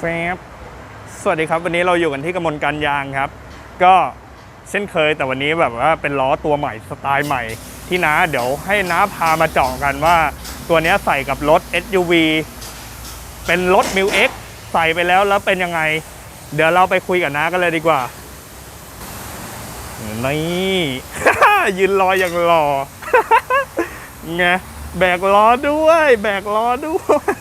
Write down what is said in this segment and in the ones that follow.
แฟบสวัสดีครับ วันนี้เราอยู่กันที่กมลการยางครับ ก็เช่นเคยแต่วันนี้แบบว่าเป็นล้อตัวใหม่สไตล์ใหม่ ที่น้าเดี๋ยวให้น้าพามาเจาะกันว่า ตัวนี้ใส่กับรถ SUV เป็นรถ m ิว X ใส่ไปแล้วแล้วเป็นยังไง เดี๋ยวเราไปคุยกับน้ากันเลยดีกว่า นี่ ยืนรออย่างรอไงแบกล้อด้วย แบกล้อด้วย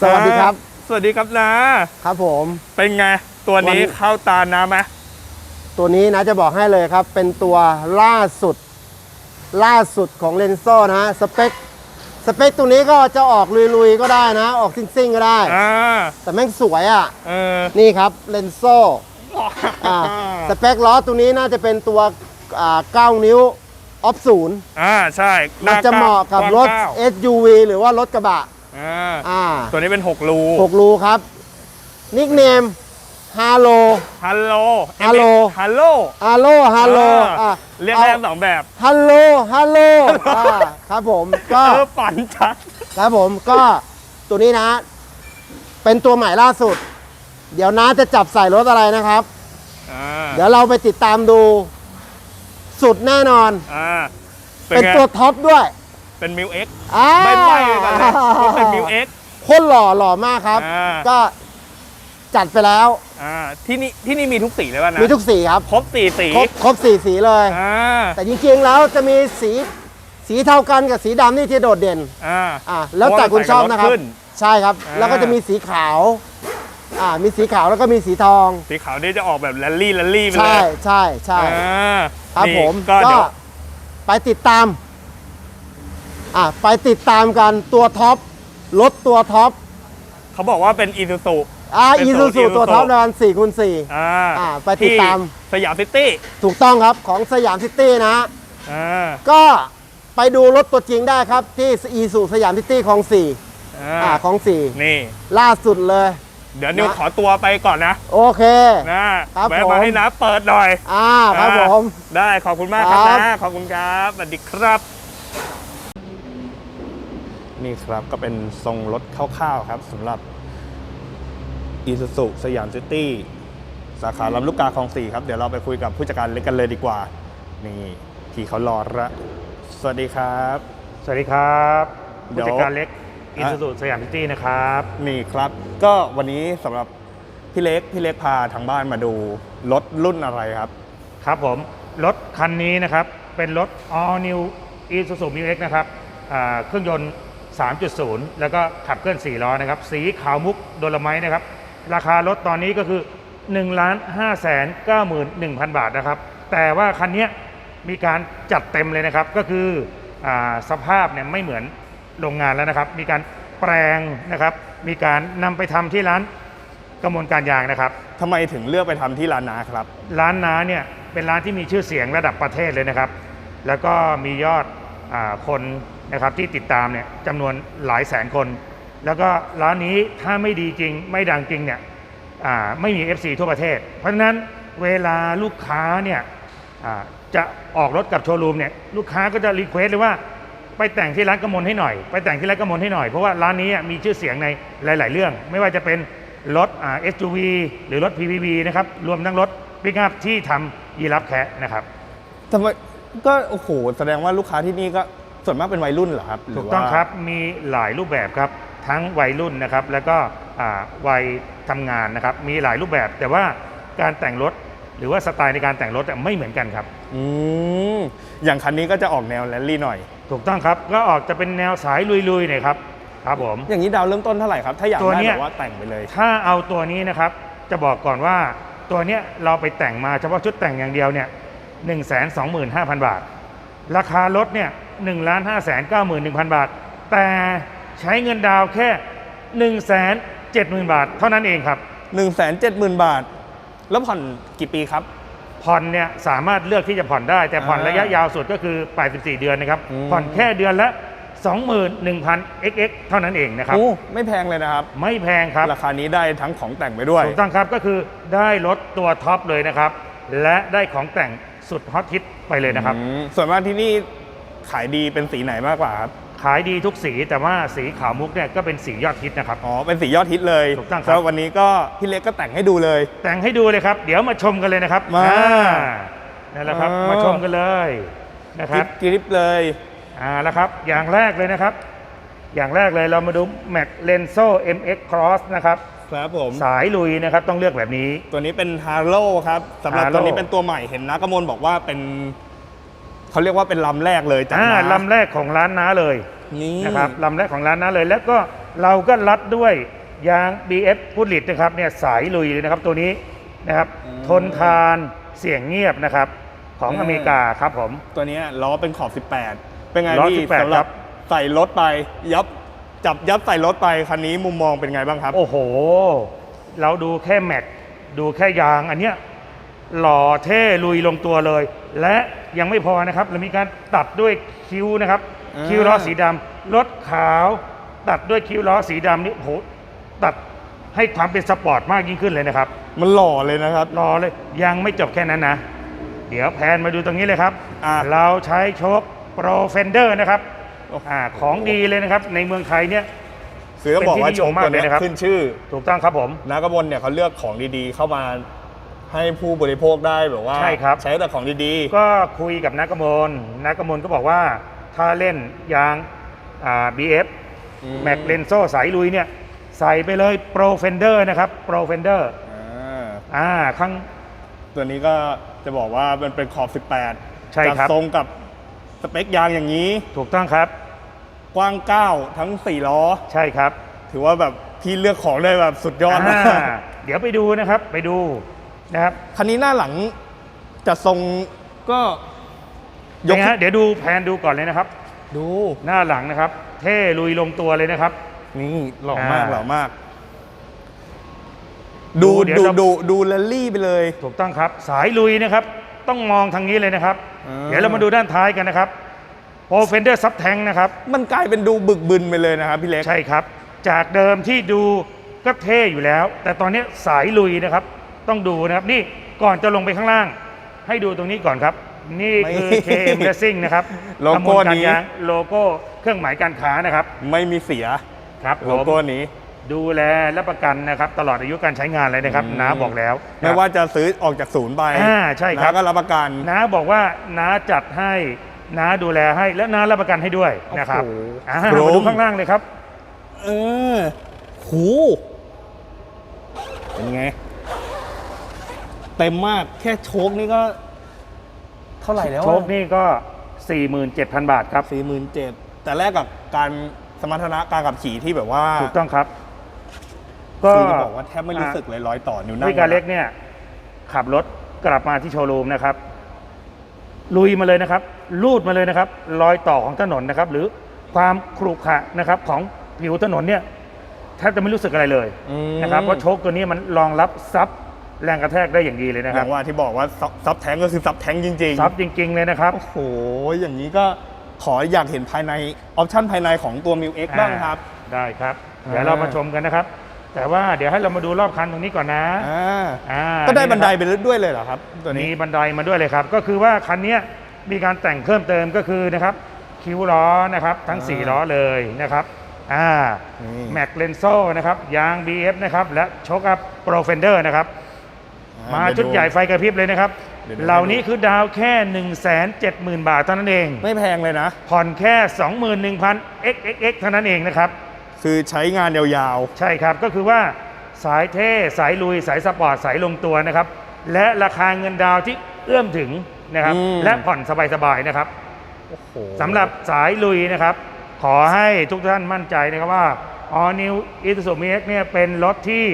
สวัสดีครับ สวัสดีครับนาครับผม เป็นไง ตัวนี้วัน เข้าตานะไหมตัวนี้นะจะบอกให้เลยครับ เป็นตัวล่าสุด ล่าสุดของเลนโซนะฮะสเปคสเปคตัวนี้ก็จะออกลุยๆ ก็ได้นะ ออกซิ่งๆ ก็ได้ อ่าแต่แม่งสวยอะ เออนี่ครับเลนโซอ่าสเปคล้อตัวนี้น่าจะเป็นตัวอ่า9นิ้วออฟศูนย์อ่าใช่หมันน้จะเหมาะกับกว้งรถ เก้า SUV หรือว่ารถกระบะ อ่าอ่าตัวนี้เป็น 6 รู6รูครับนิกเนมฮาโล ฮัลโหลฮัลโหลฮัลโหลฮาโลฮาโลอ่าอ่าเรียกได้ทั้งสองแบบฮัลโหลฮัลโหลอ่าครับผมก็ เออฝันชัด ครับผมก็ตัวนี้นะ เป็นตัวใหม่ล่าสุด เดี๋ยวน้าจะจับใส่รถอะไรนะครับ อ่าเดี๋ยวเราไปติดตามดู สุดแน่นอน อ่าเป็นไง ตัวท็อปด้วย เป็นมิวเอ็กอ่าไม่ไม่กันเลยว่าเป็นมิวเอ็กโคตรหล่อหล่อมากครับอ่าก็จัดไปแล้วอ่าที่นี่ที่นี่มีทุกสีเลยป่ะนะมีทุกสีครับ ครบสี่สีครบครบสี่สีเลยอ่าแต่จริงๆแล้วจะมีสีสีเท่ากันกับสีดำนี่ที่โดดเด่นอ่าอ่าแล้วแต่คุณชอบนะครับเพาว่ามัใส่กัถขึ้ใช่ครับอ่าแล้วก็จะมีสีขาวอ่ามีสีขาวแล้วก็มีสีทอง สีขาวนี่จะออกแบบแรลลี่แรลลี่ไปเลใช่ยใช่ใช่อ่าครับนี่ผมก็ก็เดี๋ยวไปติดตาม อ่าไปติดตามกันตัวท็อปรถตัวท็อปเขาบอกว่าเป็นอีซูซู อ่าเป็นอีสูซูตรซูตัว Isuzu ท็อปในวันสี่คูณสี่อ่าอ่าไปติดตามสยามซิตี้ถูกต้องครับของสยามซิตี้นะ อ่าก็ไปดูรถตัวจริงได้ครับ ที่อีซูสยามซิตี้ของสี่อ่าอ่าของสี่นี่ล่าสุดเลย เดี๋ยวนิวนะ ขอตัวไปก่อนนะโอเค นะครับแวะผมมาให้นะเปิดหน่อยอ่าครับผม ได้ขอบคุณมากครับครับ นะขอบคุณครับสวัสดีครับ นี่ครับก็เป็นทรงรถคร่าวๆครับสำหรับอีซูซุสยามซิตี้สาขาลำลูกกาคลองสี่ครับ เดี๋ยวเราไปคุยกับผู้จัดการเล็กกันเลยดีกว่า นี่พี่เขารอละสวัสดีครับ สวัสดีครับเดี๋ยวผู้จัดการเล็กอินอะสตูดสยามซิตี้นะครับ นี่ครับ ก็วันนี้สำหรับพี่เล็กพี่เล็กพาทางบ้านมาดูรถรุ่นอะไรครับ ครับผม รถคันนี้นะครับ เป็นรถ All New Isuzu Mu X นะครับอ่าเครื่องยนต์ 3.0 แล้วก็ขับเคลื่อน 4 ล้อนะครับ สีขาวมุกโดลไมต์นะครับ ราคารถตอนนี้ก็คือ 1 5 9 1 0 0 0 บาทนะครับ แต่ว่าคันเนี้ยมีการจัดเต็มเลยนะครับ ก็คืออาสภาพเนี่ยไม่เหมือนโรงงานแล้วนะครับ มีการแปลงนะครับ มีการนำไปทำที่ร้านกระมวลการยางนะครับทำไมถึงเลือกไปทำที่ลานนาครับ ร้านน้าเนี่ยเป็นร้านที่มีชื่อเสียงระดับประเทศเลยนะครับ แล้วก็มียอดอาคน นะครับที่ติดตามเนี่ยจำนวนหลายแสนคน แล้วก็ร้านนี้ถ้าไม่ดีจริงไม่ดังจริงเนี่ยไม่มี FC ทั่วประเทศ เพราะฉะนั้นเวลาลูกค้าเนี่ยจะออกรถกับโชว์รูมเนี่ยลูกค้าก็จะรีเควสเลยว่าไปแต่งที่ร้านกมลให้หน่อย ไปแต่งที่ร้านกมลให้หน่อยเพราะว่าร้านนี้มีชื่อเสียงในหลาย ๆ เรื่อง ไม่ว่าจะเป็นรถอ่า SUV หรือรถ PPV นะครับรวมทั้งรถปิกอัพที่ทำยีรับแคะนะครับทำไมก็โอ้โหแสดงว่าลูกค้าที่นี่ก็ ส่วนมากเป็นวัยรุ่นเหรอครับหถูกว่าต้องครับมีหลายรูปแบบครับทั้งวัยรุ่นนะครับแล้วก็อ่าวัยทำงานนะครับมีหลายรูปแบบ แต่ว่าการแต่งรถหรือว่าสไตล์ในการแต่งรถอะไม่เหมือนกันครับอืมอย่างคันนี้ก็จะออกแนวแรลลี่หน่อย ถูกต้องครับก็ออกจะเป็นแนวสายลุยๆหน่อยครับครับผมอย่างนี้ดาวเริ่มต้นเท่าไหร่ครับ ถ้าอยากตัวได้เนี้แบยบว่าแต่งไปเลย ถ้าเอาตัวนี้นะครับจะบอกก่อนว่าตัวเนี้ยเราไปแต่งมาเฉพาะชุดแต่งอย่างเดียวเนี่ยหนึ่งแสนสองหมื่นห้าพันบาท ราคารถเนี่ย หนึ่งล้านห้าแสนเก้าหมื่นหนึ่งพันบาท แต่ใช้เงินดาวน์แค่หนึ่งแสนเจ็ดหมื่นบาท เท่านั้นเองครับ 1 7 0 0 0 0 บาท แล้วผ่อนกี่ปีครับ ผ่อนเนี่ยสามารถเลือกที่จะผ่อนได้ แต่ผ่อนอ่าระยะยาวสุดก็คือ 84 เดือนนะครับ อืม ผ่อนแค่เดือนละ 21,000 xx เท่านั้นเองนะครับ โอ้ไม่แพงเลยนะครับ ไม่แพงครับ ราคานี้ได้ทั้งของแต่งไปด้วย ถูกต้องครับก็คือได้รถตัวท็อปเลยนะครับ และได้ของแต่งสุดฮอตฮิตไปเลยนะครับ อืมส่วนมากที่นี่ ขายดีเป็นสีไหนมากกว่าครับ ขายดีทุกสีแต่ว่าสีขาวมุกเนี่ยก็เป็นสียอดฮิตนะครับ อ๋อ เป็นสียอดฮิตเลยถูกต้องครับ แล้ววันนี้ก็พี่เล็กก็แต่งให้ดูเลย แต่งให้ดูเลยครับ เดี๋ยวมาชมกันเลยนะครับมาอ่นั่นแหละครับ อ่าม มาชมกันเลยนะคกริรับ บกริบเลย อ่าแล้วครับ อย่างแรกเลยนะครับ อย่างแรกเลยเรามาดู Mac Lenso MX Cross นะครับ ครับผม สายลุยนะครับต้องเลือกแบบนี้ ตัวนี้เป็นฮาโ o ครับสำหรับ Haro ตัวนี้เป็นตัวใหม่เห็นนะกมลบอกว่าเป็น เขาเรียกว่าเป็นลำแรกเลยจากอ่าน้าลำแรกของร้านน้าเลยนี่นะครับลำแรกของร้านน้าเลย แล้วก็เราก็รัดด้วยยาง BF พุทลิตนะครับเนี่ยสายลุยเลยนะครับตัวนี้นะครับทนทานเสียงเงียบนะครับของอเมริกาครับผม ตัวนี้ล้อเป็นขอบ 18 เป็นไงล้อพี่18สำหรัครับ บใส่รถไป ยับจับยับใส่รถไปคันนี้มุมมองเป็นไงบ้างครับ โอ้โห เราดูแค่แม็กดูแค่ยางอันเนี้ย หล่อเท่ลุยลงตัวเลย และยังไม่พอนะครับเรามีการตัดด้วยคิ้วนะครับ อ่า คิ้วล้อสีดำรถขาว ตัดด้วยคิ้วล้อสีดำนี่โอ้โหตัดให้ความเป็นสปอร์ตมากยิ่งขึ้นเลยนะครับ มันหล่อเลยนะครับ รอเลยยังไม่จบแค่นั้นนะ เดี๋ยวแพนมาดูตรงนี้เลยครับ อ่าเราใช้โชคโปรเฟนเดอร์นะครับโอ้โหอ่าของดีเลยนะครับ ในเมืองไทยเนี่ยคือต้องบอกว่าเป็นที่นิโชยคมมากตัวนี้เลยนะครับ ขึ้นชื่อ ถูกต้องครับผม นากมลเนี่ยเขาเลือกของดีๆ เข้ามา ให้ผู้บริโภคได้แบบว่าใช่ครับ ใช้แต่ของดีก็คุยกับนักกมลนักกมลก็บอกว่าถ้าเล่นยางอ่า BF อืมแม็กเลนโซสายลุยเนี่ยใส่ไปเลยโปรเฟนเดอร์นะครับโปรเฟนเดอร์ๆอ่าอ่าข้างตัวนี้ก็จะบอกว่ามันเป็นขอบ 18 ใช่ครับจะทรงกับสเปคยางอย่างนี้ ถูกต้องครับ กว้าง 9 ทั้ง 4 ล้อ ใช่ครับ ถือว่าแบบพี่เลือกของได้แบบสุดยอดมากอ่าเดี๋ยวไปดูนะครับ ไปดู นะครับคันนี้หน้าหลังจะทรงก็ยยกกฮะเดี๋ยวดูแพนดูก่อนเลยนะครับ ดูหน้าหลังนะครับ เท่ลุยลงตัวเลยนะครับ นี่หล่อมากอ่า หล่อมาก ดูดูเดี๋ยวดูเราดูดูแรลลี่ไปเลย ถูกต้องครับ สายลุยนะครับ ต้องมองทางนี้เลยนะครับ อ่า เดี๋ยวเรามาดูด้านท้ายกันนะครับโปรเฟนเดอร์ซับแทงนะครับ มันกลายเป็นดูบึกบึนไปเลยนะครับพี่เล็ก ใช่ครับ จากเดิมที่ดูก็เท่อยู่แล้ว แต่ตอนนี้สายลุยนะครับ ต้องดูนะครับนี่ก่อนจะลงไปข้างล่าง ให้ดูตรงนี้ก่อนครับ นี่คือไม่ KM Racing นะครับโลโก้ตำบลารนี้ยางโลโก้เครื่องหมายการค้านะครับไม่มีเสียครับผโลมโก้นี้ ดูแลและประกันนะครับ ตลอดอายุการใช้งานเลยนะครับอืม น้าบอกแล้วไม่ว่าจะซื้อออกจากศูนย์ไปอ่าใช่ครับนะก็รับประกันน้าบอกว่าน้าจัดให้น้าดูแลให้และน้ารับประกันให้ด้วยนะครับโอ้โหอ่าโครมมาดูข้างล่างเลยครับ เออหูเป็นไง เต็มมากแค่โชคนี่ก็ เท่าไหร่แล้วโชคนี่ก็ 47,000 บาทครับ สี่หมื่นเจ็ดแต่แรกกับการสมรรถนะการขับขี่ที่แบบว่าถูกต้องครับ ก็คือจะบอกว่าแทบไม่รู้สึกเลยร้อยต่อนิ้วนั่งพี่กาเล็กเนี่ย ขับรถกลับมาที่โชว์รูมนะครับ ลุยมาเลยนะครับ ลูดมาเลยนะครับ รอยต่อของถนนนะครับ หรือความขรุขระนะครับ ของผิวถนนเนี่ยแทบจะไม่รู้สึกอะไรเลยอืม นะครับเพราะโชคตัวนี้มันรองรับซับ แรงกระแทกได้อย่างดีเลยนะอครับย่างว่าที่บอกว่าซับซับแท้งก็คือซับแท้งจริงๆซับจริง ๆ เลยนะครับ โอ้โห อย่างนี้ก็ขออยากเห็นภายในออปชั่นภายในของตัว m ิ x เอ็กบ้างครับได้ครับอ่าเดี๋ยวเรามาชมกันนะครับ แต่ว่าเดี๋ยวให้เรามาดูรอบคันตรงนี้ก่อนนะอ่าอ่าก็ได้บันไดะครับไปด้วยเลยเหรอครับ ตัวมีนี้บันไดมาด้วยเลยครับ ก็คือว่าคันเนี้ยมีการแต่งเพิ่มเติมก็คือนะครับคิ้วล้อนะครับทั้ง อ่า 4 ล้อเลยนะครับอ่านี่แม็กเลนโซนะครับยาง BF นะครับและโชคอัพโปรเฟนเดอร์นะครับอ่ มาเดี๋ชุยวดใหญ่ไฟกระพริบเลยนะครับเดี๋ยวดูเหล่านี้คือดาวแค่ 1 7 0 0 0 0 บาทเท่านั้นเอง ไม่แพงเลยนะ ผ่อนแค่ 21,000 xxx เท่านั้นเองนะครับ คือใช้งานยาวใช่ครับ ก็คือว่าสายเท่ สายลุย สายสปอร์ต สายลงตัวนะครับ และราคาเงินดาวน์ที่เอื้อมถึงนะครับอืมและผ่อนสบายๆนะครับๆโอ้โหสำหรับสายลุยนะครับ ขอให้ทุกท่านมั่นใจนะครับว่า All New Isuzu MX เนี่ยเป็นรถที่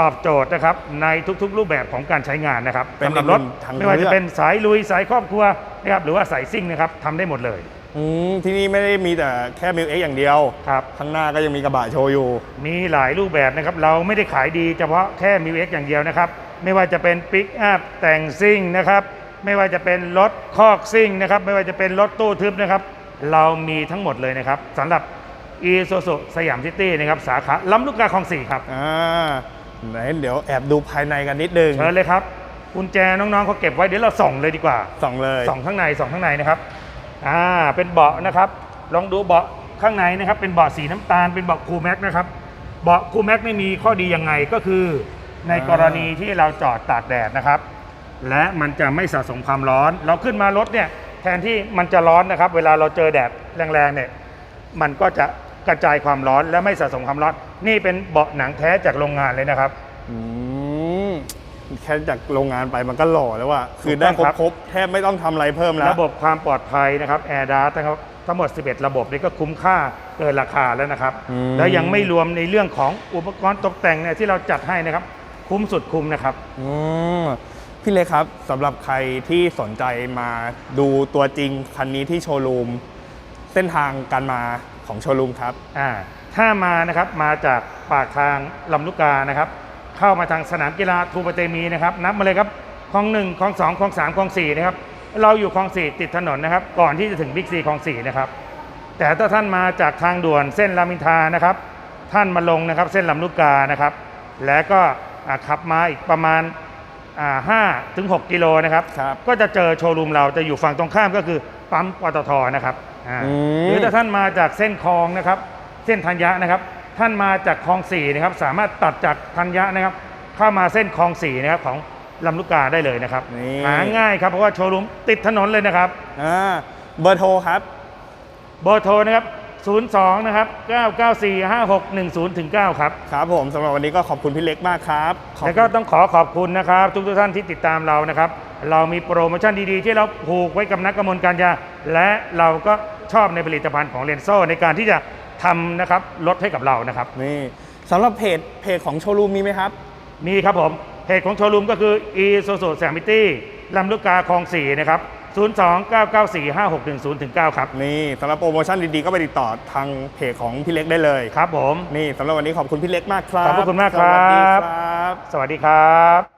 ตอบโจทย์นะครับในทุกๆ รูปแบบของการใช้งานนะครับเป็นสำหรับรถอีกหนึ่งทางไม่ว่าเลืจะอก เป็นสายลุยสายครอบครัวนะครับหรือว่าสายซิ่งนะครับทำได้หมดเลยอืมที่นี่ไม่ได้มีแต่แค่ m ิ x เอ็กอย่างเดียว ครับข้างหน้าก็ยังมีกระบะโชว์อยู่ มีหลายรูปแบบนะครับเราไม่ได้ขายดีเฉพาะแค่มิวเอ็กอย่างเดียวนะครับไม่ว่าจะเป็นปิกอัพแต่งซิ่งนะครับไม่ว่าจะเป็นรถคอกซิ่งนะครับไม่ว่าจะเป็นรถตู้ทึบนะครับเรามีทั้งหมดเลยนะครับสำหรับอีโซโซสยามซิตี้นะครับสาขาล้ำลูกกาคลองสี่ครับ อ่า ไหนเดี๋ยวแอบดูภายในกันนิดนึงเชิญเลยครับกุญแจน้องๆเขาเก็บไว้เดี๋ยวเราส่องเลยดีกว่าส่องเลยส่องข้างในส่องข้างในนะครับอ่าเป็นเบาะนะครับ ลองดูเบาะข้างในนะครับ เป็นเบาะสีน้ำตาลเป็นเบาะคูลแม็กนะครับเบาะคูลแม็กไม่มีข้อดียังไงก็คือ ในกรณีที่เราจอดตากแดดนะครับ และมันจะไม่สะสมความร้อน เราขึ้นมารถเนี่ยแทนที่มันจะร้อนนะครับ เวลาเราเจอแดดแรงๆเนี่ยมันก็จะ กระจายความร้อนและไม่สะสมความร้อน นี่เป็นเบาะหนังแท้จากโรงงานเลยนะครับ อืมแค่จากโรงงานไปมันก็หล่อแล้วว่าคือได้ถูกต้องครับครบๆแทบไม่ต้องทำอะไรเพิ่มแล้ว ระบบความปลอดภัยนะครับแอร์ดาทั้งทั้งหมด 11 ระบบนี่ก็คุ้มค่าเกินราคาแล้วนะครับ อืม แล้วยังไม่รวมในเรื่องของอุปกรณ์ตกแต่งเนี่ยที่เราจัดให้นะครับ คุ้มสุดคุ้มนะครับ อืมพี่เล็กครับสำหรับใครที่สนใจมาดูตัวจริงคันนี้ที่โชว์รูม เส้นทางการมา ของโชว์รูมครับอ่าถ้ามานะครับมาจากปากทางลำลูกกานะครับ เข้ามาทางสนามกีฬาทูปะเตมีนะครับนับมาเลยครับคลองหนึ่งคลองสองคลองสามคลองสี่นะครับเราอยู่คลองสี่ติดถนนนะครับ ก่อนที่จะถึงบิ๊กซีคลองสี่นะครับ แต่ถ้าท่านมาจากทางด่วนเส้นรามอินทรานะครับ ท่านมาลงนะครับเส้นลำลูกกานะครับ แล้วก็อ่าขับมาอีกประมาณห้าถึงหกกิโลนะครับครับ ก็จะเจอโชว์รูมเราจะอยู่ฝั่งตรงข้ามก็คือปั๊มปตทนะครับ อ่าอืม หรือถ้าท่านมาจากเส้นคลองนะครับ เส้นธัญญะนะครับ ท่านมาจากคลองสี่นะครับ สามารถตัดจากธัญญะนะครับ เข้ามาเส้นคลองสี่นะครับของลำลูกกาได้เลยนะครับนี่ หาง่ายครับเพราะว่าโชว์รูมติดถนนเลยนะครับ อ่าเบอร์โทรครับ เบอร์โทรนะครับ 02 นะครับ 994 5610ถึง9ครับ ครับผมสำหรับวันนี้ก็ขอบคุณพี่เล็กมากครับขอบแล้วก็ต้องขอขอบคุณนะครับ ทุกทุกๆท่านที่ติดตามเรานะครับ เรามีโปรโมชั่นดีๆ ที่เราผูกไว้กับนักกำมลการยา และเราก็ ชอบในผลิตภัณฑ์ของเรนโซในการที่จะทำนะครับลดให้กับเรานะครับ นี่สำหรับเพจเพจของโชว์รูมมีไหมครับ มีครับผมเพจของโชว์รูมก็คือ e s o s o s a m i t y ลำลูกกาคลอง4นะครับ 02-994-5610ถึง9ครับ นี่สำหรับโปรโมชั่นดีๆ ก็ไปติดต่อทางเพจของพี่เล็กได้เลยครับผม นี่สำหรับวันนี้ขอบคุณพี่เล็กมากครับ ขอบพระคุณมากคสรับวัสดีครับ สวัสดีครับ